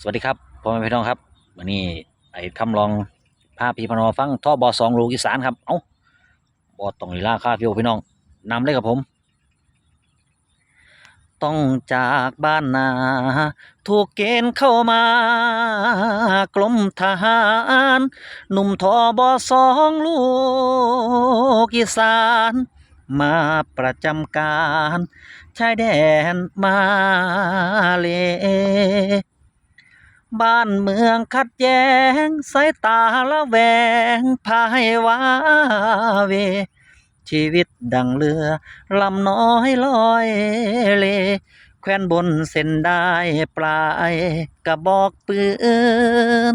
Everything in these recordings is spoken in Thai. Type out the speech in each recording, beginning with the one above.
สวัสดีครับพ่อแม่พี่น้องครับวันนี้ไอ้คำลองพาพี่พนอฟังท่อบอสองลูกอีสานครับเอ้าบอตรงลีลาค่าพี่โอพี่น้องนำเลยครับผม ต้องจากบ้านนา ถูกเกณฑ์เข้ามากรมทหารหนุ่มทอบอสองลูกอีสานมาประจำการชายแดนมาเล บ้านเมืองขัดแย้งสายตาละแวงพายวาเว ชีวิตดังเรือลำน้อยลอยเล แควนบนเส้นได้ปลายกระบอกปืน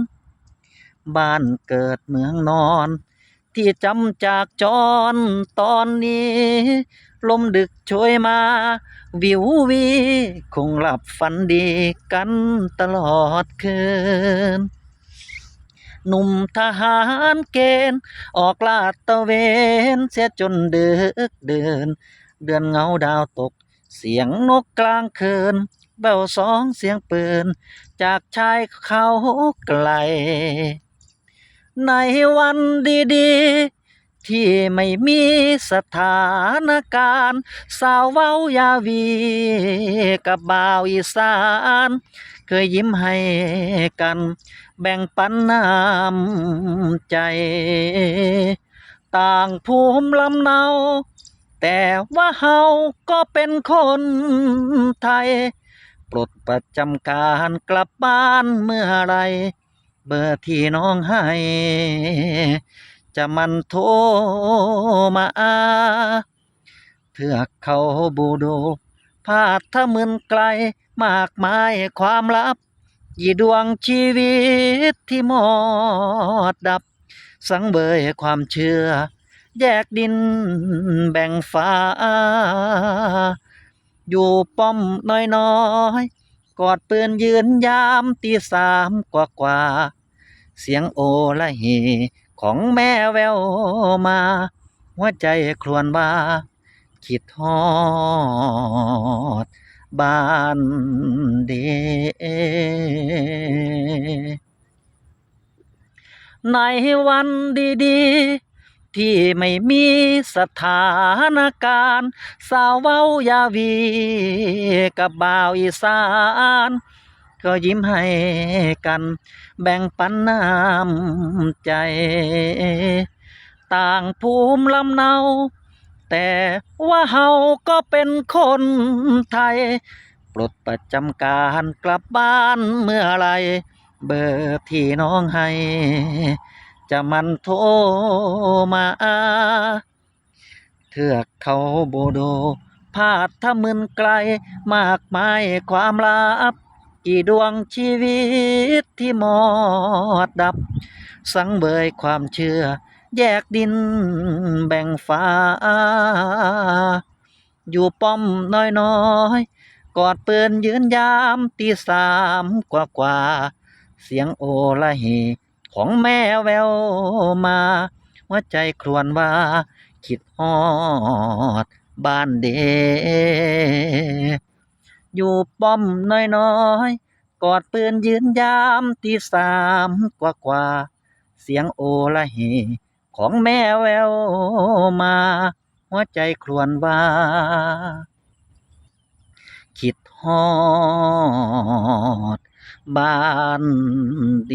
บ้านเกิดเมืองนอน ที่จำจากจรตอนนี้ ลมดึกช่วยมา วิววี คงหลับฝันดีกันตลอดคืนหนุ่มทหารเกณฑ์ ออกลาดตระเวน เสียจนดึกเดิน เดือนเงาดาวตก เสียงนกกลางคืนแววสองเสียงปืน จากชายเขาไกล ในวันดีๆ ที่ไม่มีสถานการณ์ สาวเว้ายาวีกับบ่าวอีสาน เคยยิ้มให้กัน แบ่งปันน้ำใจ ต่างภูมิลำเนาแต่ว่าเฮาก็เป็นคนไทย ปลดประจำการกลับบ้านเมื่อไร เบอร์ที่น้องให้ จะมันโทรมาเถือกเขาบูโดพาดถ้ามึนไกลมากมายความลับยี่ดวงชีวิตที่หมอดดับ สังเบยความเชื่อ แยกดินแบ่งฟ้า อยู่ป้อมน้อยน้อยๆ กอดปืนยืนยามตีสามกว่ากว่า เสียงโอละเฮของแม่แววมา หัวใจครวญว่าคิดฮอด บ้านเดในวันดีๆ ที่ไม่มีสถานการณ์ สาวเว้ายาวีกับบ่าวอีสานก็ยิ้มให้กัน แบ่งปันน้ำใจ ต่างภูมิลำเนา แต่ว่าเฮาก็เป็นคนไทย ปลดประจำการกลับบ้านเมื่อไร เบอร์ที่น้องให้ จะมันโทรมาเทือกเขาโบโดพาดถ้ามึนไกล มากมายความลับ กี่ดวงชีวิตที่หมอดดับ สังเบยความเชื่อ แยกดินแบ่งฟ้า อยู่ป้อมน้อยๆ กอดปืนยืนยามตีสามกว่ากว่าๆเสียงโอละเฮ ของแม่แววมาหัวใจครวญว่า คิดฮอด บ้านเด อยู่ป้อมน้อยๆ กอดปืนยืนยามตีสามกว่ากว่า เสียงโอละเฮของแม่แววมา หัวใจครวญว่า คิดฮอด บ้านเด